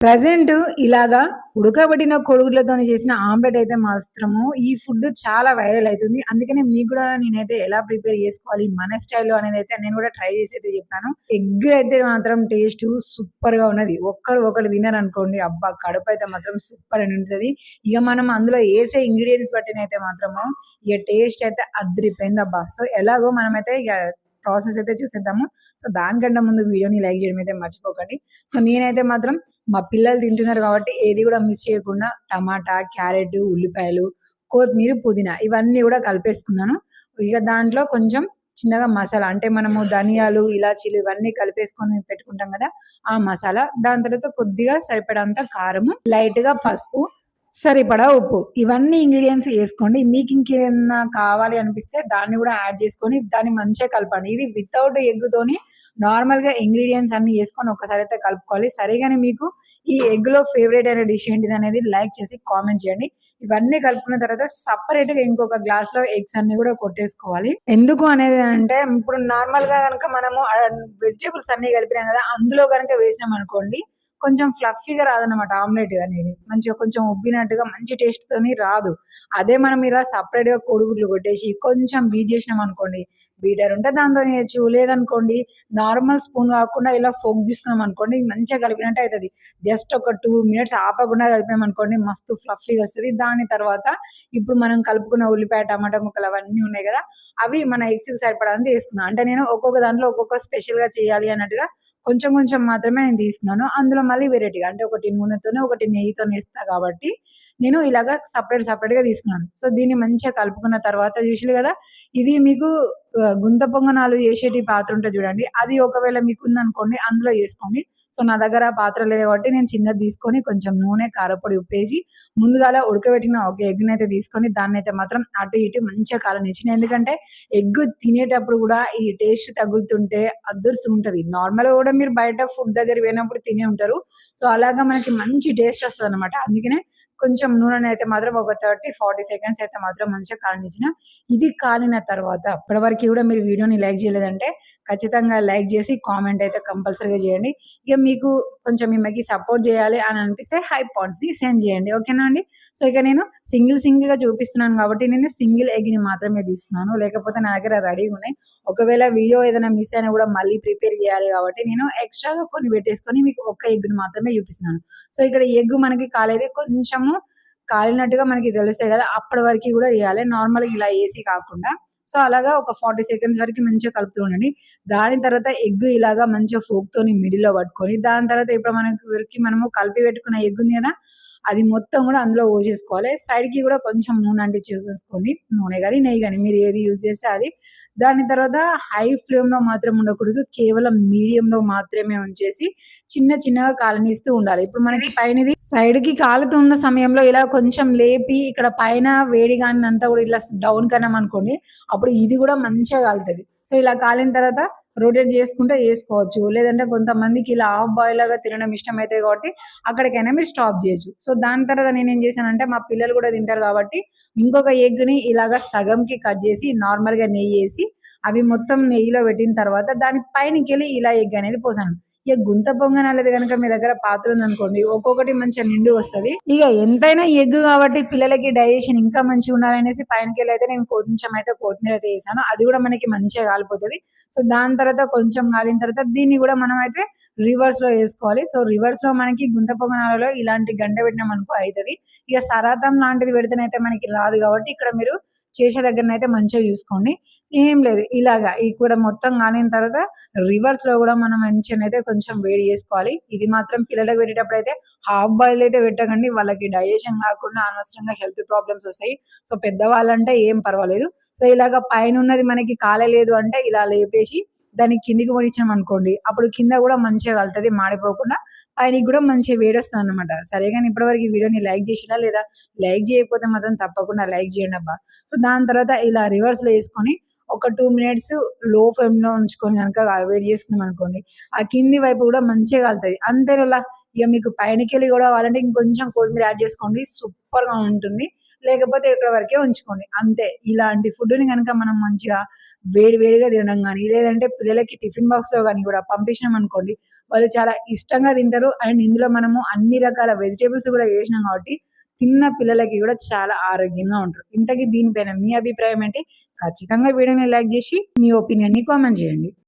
Present ఇలాగా ఉడకబెట్టిన కోడిగుడ్లతో చేసిన ఆమ్లెట్ అయితే మాత్రము ఈ ఫుడ్ చాలా వైరల్ అవుతుంది అందుకనే మీకు కూడా నేనైతే ఎలా ప్రిపేర్ చేసుకోవాలి మన స్టైల్లో అనేది అయితే నేను కూడా ట్రై చేసి అయితే చెప్పాను. ఎగ్ అయితే మాత్రం టేస్ట్ సూపర్గా ఉన్నది. ఒక్కరు ఒకరు తిన్నారనుకోండి అబ్బా! కడుపు అయితే మాత్రం సూపర్ అని ఉంటుంది. ఇక మనం అందులో వేసే ఇంగ్రీడియంట్స్ బట్టినైతే మాత్రము ఇక టేస్ట్ అయితే అద్దరిపోయింది అబ్బా! సో ఎలాగో మనమైతే ఇక ప్రాసెస్ అయితే చూసేద్దాము. సో దానికంటే ముందు వీడియోని లైక్ చేయడం అయితే మర్చిపోకండి. సో నేనైతే మాత్రం మా పిల్లలు తింటున్నారు కాబట్టి ఏది కూడా మిస్ చేయకుండా టమాటా క్యారెట్ ఉల్లిపాయలు కొత్తిమీర పుదీనా ఇవన్నీ కూడా కలిపేసుకున్నాను. ఇక దాంట్లో కొంచెం చిన్నగా మసాలా అంటే మనము ధనియాలు ఇలాచీలు ఇవన్నీ కలిపేసుకొని పెట్టుకుంటాం కదా ఆ మసాలా. దాని తర్వాత కొద్దిగా సరిపడంత కారము లైట్గా పసుపు సరిపడా ఉప్పు. ఇవన్నీ ఇంగ్రీడియంట్స్ వేసుకోండి. మీకు ఇంకేమన్నా కావాలి అనిపిస్తే దాన్ని కూడా యాడ్ చేసుకొని దాన్ని మంచిగా కలపండి. ఇది వితౌట్ ఎగ్ తోని నార్మల్గా ఇంగ్రీడియంట్స్ అన్ని వేసుకొని ఒకసారి అయితే కలుపుకోవాలి. సరిగానే మీకు ఈ ఎగ్లో ఫేవరెట్ అయిన డిష్ ఏంటిది అనేది లైక్ చేసి కామెంట్ చేయండి. ఇవన్నీ కలుపుకున్న తర్వాత సపరేట్గా ఇంకొక గ్లాస్లో ఎగ్స్ అన్ని కూడా కొట్టేసుకోవాలి. ఎందుకు అనేది అంటే ఇప్పుడు నార్మల్గా కనుక మనము వెజిటేబుల్స్ అన్ని కలిపినాం కదా అందులో కనుక వేసినాం అనుకోండి కొంచెం ఫ్లఫీగా రాదనమాట ఆమ్లెట్ అనేది. మంచిగా కొంచెం ఉబ్బినట్టుగా మంచి టేస్ట్ తోని రాదు. అదే మనం ఇలా సపరేట్గా కోడిగుడ్లు కొట్టేసి కొంచెం బీట్ చేసినాం అనుకోండి బీటర్ ఉంటే దాంతో చేయొచ్చు. లేదనుకోండి నార్మల్ స్పూన్ కాకుండా ఇలా ఫోక్ తీసుకున్నాం అనుకోండి మంచిగా కలిపినట్టు అవుతుంది జస్ట్ ఒక టూ మినిట్స్ ఆపకుండా కలిపినాం అనుకోండి మస్తు ఫ్లఫీగా వస్తుంది. దాని తర్వాత ఇప్పుడు మనం కలుపుకున్న ఉల్లిపాయ టమాటా ముక్కలు అవన్నీ ఉన్నాయి కదా అవి మన ఎగ్స్ సరిపడానికి తీసుకున్నాం అంటే నేను ఒక్కొక్క దాంట్లో ఒక్కొక్క స్పెషల్గా చేయాలి అన్నట్టుగా కొంచెం కొంచెం మాత్రమే నేను తీసుకున్నాను. అందులో మళ్ళీ వెరైటీగా అంటే ఒకటి నూనెతోనే ఒకటి నెయ్యితో ఇస్తా కాబట్టి నేను ఇలాగ సపరేట్ సపరేట్గా తీసుకున్నాను. సో దీన్ని మంచిగా కలుపుకున్న తర్వాత చూసి కదా ఇది మీకు గుంత పొంగనాలు వేసేటి పాత్ర ఉంటుంది చూడండి. అది ఒకవేళ మీకు ఉందనుకోండి అందులో వేసుకోండి. సో నా దగ్గర పాత్ర లేదు కాబట్టి నేను చిన్నది తీసుకొని కొంచెం నూనె కారపొడి ఉప్పేసి ముందుగాల ఉడకబెట్టిన ఒక ఎగ్ని అయితే తీసుకొని దాన్ని అయితే మాత్రం అటు ఇటు మంచిగా కాలనిచ్చిన. ఎందుకంటే ఎగ్ తినేటప్పుడు కూడా ఈ టేస్ట్ తగులుతుంటే అదుర్సు ఉంటుంది నార్మల్గా కూడా మీరు బయట ఫుడ్ దగ్గర పోయినప్పుడు తినే ఉంటారు. సో అలాగా మనకి మంచి టేస్ట్ వస్తుంది అనమాట అందుకనే కొంచెం నూనె అయితే మాత్రం ఒక థర్టీ ఫార్టీ సెకండ్స్ అయితే మాత్రం మంచిగా కాలనిచ్చిన ఇది కాలిన తర్వాత ఇప్పటి వరకు కూడా మీరు వీడియోని లైక్ చేయలేదంటే ఖచ్చితంగా లైక్ చేసి కామెంట్ అయితే కంపల్సరీగా చేయండి. ఇక మీకు కొంచెం మిమ్మల్ని సపోర్ట్ చేయాలి అని అనిపిస్తే హై పాయింట్స్ని సెండ్ చేయండి. ఓకేనా అండి? సో ఇక నేను సింగిల్ సింగిల్గా చూపిస్తున్నాను కాబట్టి నేను సింగిల్ ఎగ్ని మాత్రమే తీసుకున్నాను లేకపోతే నా దగ్గర రెడీగా ఉన్నాయి. ఒకవేళ వీడియో ఏదైనా మిస్ అయినా కూడా మళ్ళీ ప్రిపేర్ చేయాలి కాబట్టి నేను ఎక్స్ట్రాగా కొన్ని పెట్టేసుకొని మీకు ఒక్క ఎగ్ని మాత్రమే చూపిస్తున్నాను. సో ఇక్కడ ఎగ్ మనకి కాలేదు. కొంచెము కాలినట్టుగా మనకి తెలుస్తాయి కదా అప్పటి వరకు కూడా వేయాలి. నార్మల్ ఇలా వేసి కాకుండా. సో అలాగా ఒక ఫార్టీ సెకండ్స్ వరకు మంచిగా కలుపుతూ ఉండండి. దాని తర్వాత ఎగ్ ఇలాగా మంచిగా ఫోక్ మిడిల్లో మిడిల్లో పట్టుకొని దాని తర్వాత ఇప్పుడు మనకి వరకు మనము కలిపి పెట్టుకున్న ఎగ్ ఉంది కదా అది మొత్తం కూడా అందులో పోసేసుకోవాలి. సైడ్కి కూడా కొంచెం నూనె అంటే చేసేసుకోండి నూనె కానీ నెయ్యి కానీ మీరు ఏది యూజ్ చేస్తే అది. దాని తర్వాత హై ఫ్లేమ్లో మాత్రం ఉండకూడదు. కేవలం మీడియం లో మాత్రమే ఉంచేసి చిన్న చిన్నగా కాలనిస్తూ ఉండాలి. ఇప్పుడు మనకి పైన సైడ్కి కాలుతున్న సమయంలో ఇలా కొంచెం లేపి ఇక్కడ పైన వేడి కానీ అంతా కూడా ఇలా డౌన్ కన్నాం అనుకోండి అప్పుడు ఇది కూడా మంచిగా కాలుతుంది. సో ఇలా కాలిన తర్వాత రొటేట్ చేసుకుంటే వేసుకోవచ్చు లేదంటే కొంతమందికి ఇలా హాఫ్ బాయిల్ లాగా తినడం ఇష్టం అయితే కాబట్టి అక్కడికైనా మీరు స్టాప్ చేయొచ్చు. సో దాని తర్వాత నేను ఏం చేశానంటే మా పిల్లలు కూడా తింటారు కాబట్టి ఇంకొక ఎగ్ని ఇలాగా సగంకి కట్ చేసి నార్మల్గా నెయ్యి వేసి అవి మొత్తం నెయ్యిలో పెట్టిన తర్వాత దాని పైనకి వెళ్ళి ఇలా ఎగ్ అనేది పోసాను. ఇక గుంత పొంగనాలది కనుక మీ దగ్గర పాత్ర ఉందనుకోండి ఒక్కొక్కటి మంచిగా నిండు వస్తుంది. ఇక ఎంతైనా ఎగ్గు కాబట్టి పిల్లలకి డైజెషన్ ఇంకా మంచిగా ఉండాలనేసి పైనకెళ్ళి అయితే నేను కొంచెం అయితే కొత్తిమీర అయితే వేసాను. అది కూడా మనకి మంచిగా కాలిపోతుంది. సో దాని తర్వాత కొంచెం కాలిన తర్వాత దీన్ని కూడా మనం అయితే రివర్స్లో వేసుకోవాలి. సో రివర్స్లో మనకి గుంత పొంగనాలలో ఇలాంటి గంట పెట్టినాం అనుకో అవుతుంది ఇక సరాతం లాంటిది పెడితేనైతే మనకి రాదు కాబట్టి ఇక్కడ మీరు చేసే దగ్గరనైతే మంచిగా చూసుకోండి. ఏం లేదు ఇలాగా ఇక్కడ మొత్తం కానిన తర్వాత రివర్స్లో కూడా మనం మంచిగా అయితే కొంచెం వేడి చేసుకోవాలి. ఇది మాత్రం పిల్లలకు పెట్టేటప్పుడు అయితే హాఫ్ బాయిల్ అయితే పెట్టకండి. వాళ్ళకి డైజెషన్ కాకుండా అనవసరంగా హెల్త్ ప్రాబ్లమ్స్ వస్తాయి. సో పెద్దవాళ్ళంటే ఏం పర్వాలేదు. సో ఇలాగ పైన ఉన్నది మనకి కాలలేదు అంటే ఇలా లేపేసి దాన్ని కిందికి పొడిచినాం అనుకోండి అప్పుడు కింద కూడా మంచిగా కలుతుంది మాడిపోకుండా పైనకి కూడా మంచిగా వేడి వస్తుంది అనమాట సరే కానీ ఇప్పటివరకు ఈ వీడియోని లైక్ చేసినా లేదా లైక్ చేయకపోతే మాత్రం తప్పకుండా లైక్ చేయండి అబ్బా. సో దాని తర్వాత ఇలా రివర్స్లో వేసుకొని ఒక టూ మినిట్స్లో ఫ్లేమ్లో ఉంచుకొని కనుక వేడి చేసుకున్నాం అనుకోండి ఆ కింది వైపు కూడా మంచిగా కలుతుంది. అంతే ఇక మీకు పైనకి వెళ్ళి కూడా కావాలంటే ఇంకొంచెం కొత్తిమీర యాడ్ చేసుకోండి సూపర్గా ఉంటుంది. లేకపోతే ఇక్కడ వరకే ఉంచుకోండి. అంతే. ఇలాంటి ఫుడ్‌ని కనుక మనం మంచిగా వేడి వేడిగా తినడం కానీ లేదంటే పిల్లలకి టిఫిన్ బాక్స్‌లో కానీ కూడా పంపించినాం అనుకోండి వాళ్ళు చాలా ఇష్టంగా తింటారు. అండ్ ఇందులో మనము అన్ని రకాల వెజిటేబుల్స్ కూడా వేసినాం కాబట్టి, తిన్న పిల్లలకి కూడా చాలా ఆరోగ్యంగా ఉంటారు. ఇంతకి దీనిపైన మీ అభిప్రాయం ఏంటి? ఖచ్చితంగా వీడియోని లైక్ చేసి మీ ఒపీనియన్‌ని కామెంట్ చేయండి